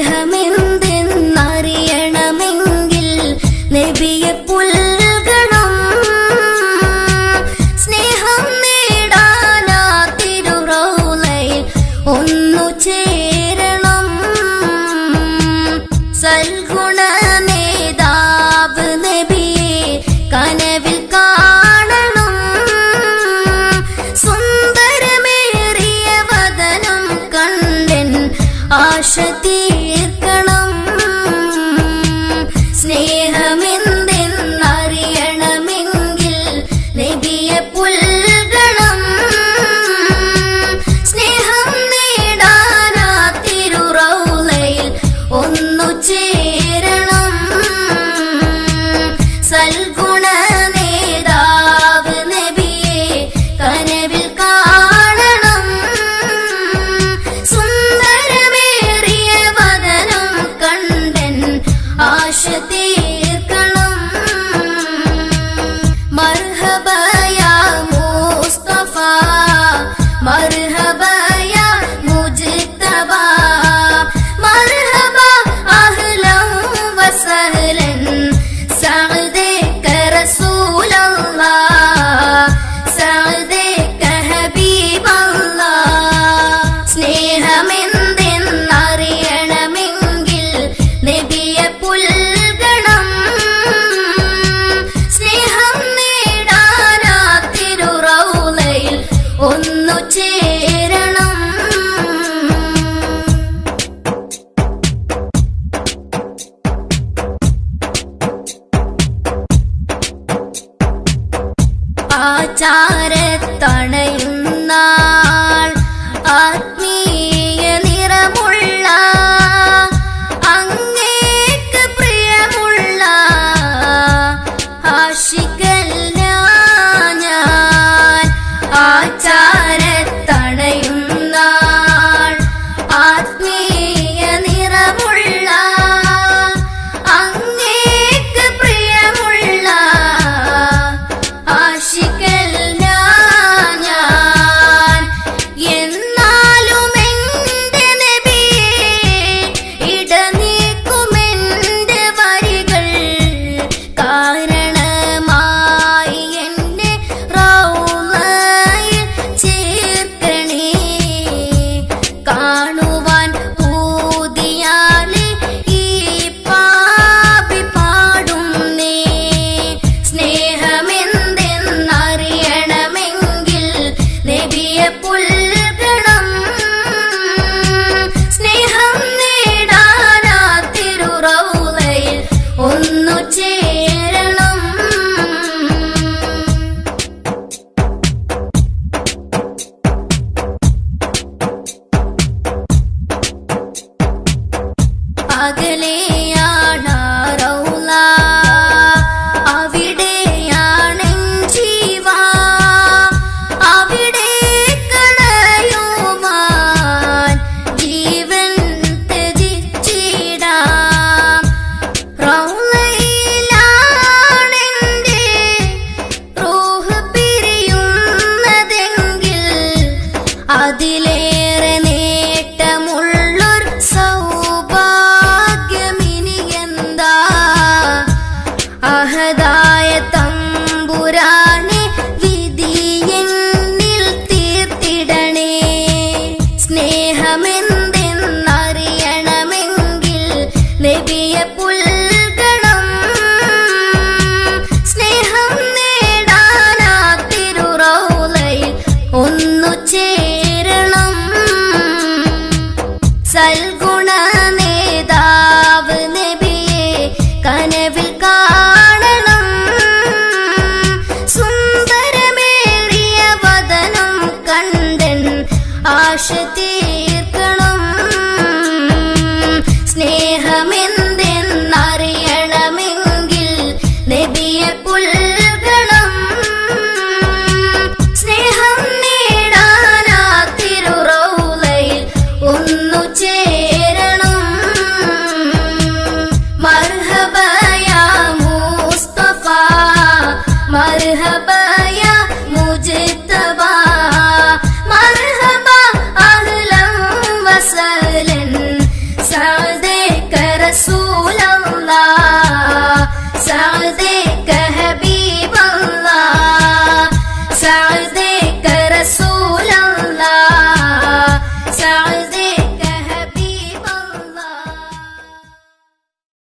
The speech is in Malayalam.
സ്നേഹമെന്തെന്നറിയണമെങ്കിൽ നബിയെ സ്നേഹം ചേരണം. കനവിൽ കാണണം. കണ്ടൻ Bye. ചാരത്തണയുന്നാൾ ആത്മീയ നിറമുള്ള അതിലേറെ നേട്ടമുള്ളൊരു സൗഭാഗ്യമിനി എന്താ അഹദായ തമ്പുരാനെ വിധിയിൽ തീർത്തിടണേ സ്നേഹമെന്ന് കനവിൽ Bye-bye.